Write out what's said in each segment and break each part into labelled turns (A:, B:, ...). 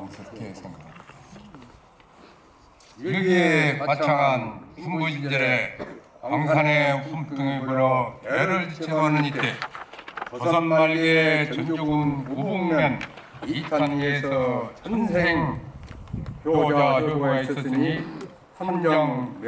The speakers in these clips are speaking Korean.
A: 자랑스럽게 생각합니다. 여기에 바창한 순부진절에 광산의 hum뚱이 불어 애를 채워하는 이때 조선 말기에 전조군 우북면 이탄리에서 천생 효자 효고가 있었으니 삼정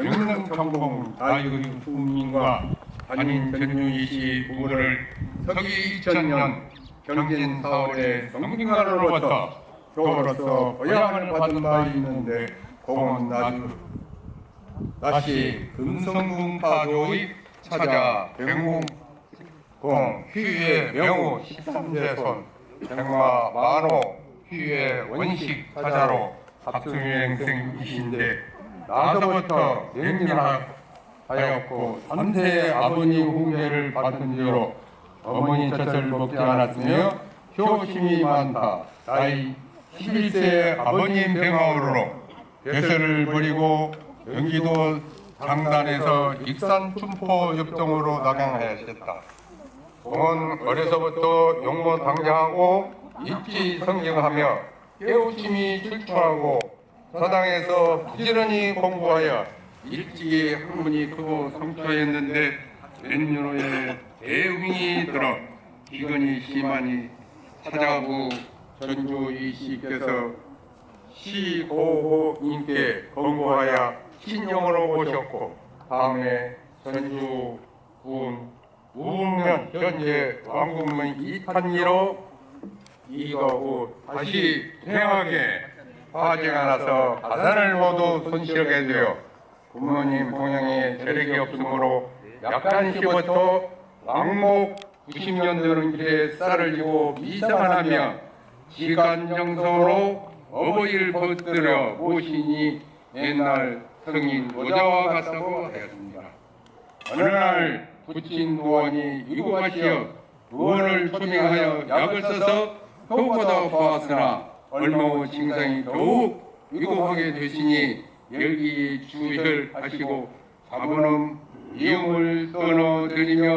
A: 평봉 다이의 후민과 한인 전유이시 부부를 서기 2000년 경진 4월에 성균관으로부터 교로서 보양을 받은 바 있는데 공은 나주. 다시 금성궁파교의 차자 병공 공 휘의 명호 13대손 백마 만호 휘의 원식 사자로 합승유행생이신데 나서부터 영민하였고 삼세 아버님 후계를 받은 뒤로 어머니 젖을 먹지 않았으며 효심이 많다. 나이 11세 아버님 병화으로 배설을 버리고 경기도 장단에서 익산 춘포 협정으로 낙양하였다. 공은 어려서부터 용모 당장하고 입지 성경하며 깨우침이 출중하고 서당에서 부지런히 공부하여 일찍이 학문이 크고 성취하였는데 몇 년 후에 대응이 들어 기근이 심하니 사자부 전주 이 씨께서 시고호님께 권고하여 신용으로 오셨고 다음에 전주 군 우면 현재 왕국문 이탄리로 이거후 다시 퇴하게 화재가 나서 가산을 모두 손실하게 되어 부모님 동양에 재력이 없으므로 약간 시부터 왕목 90년 되는 길에 쌀을 지고 미상을 하며 시간정서로 어버이를 붙들어 모시니 옛날 성인 모자와 같다고 하였습니다. 어느 날 부친 노원이 위고하시어 노원을 초빙하여 약을 써서 효보다 보았으나 얼마 후 증상이 더욱 위고하게 되시니 열기 주혈하시고 자본음 이용을 떠나드리며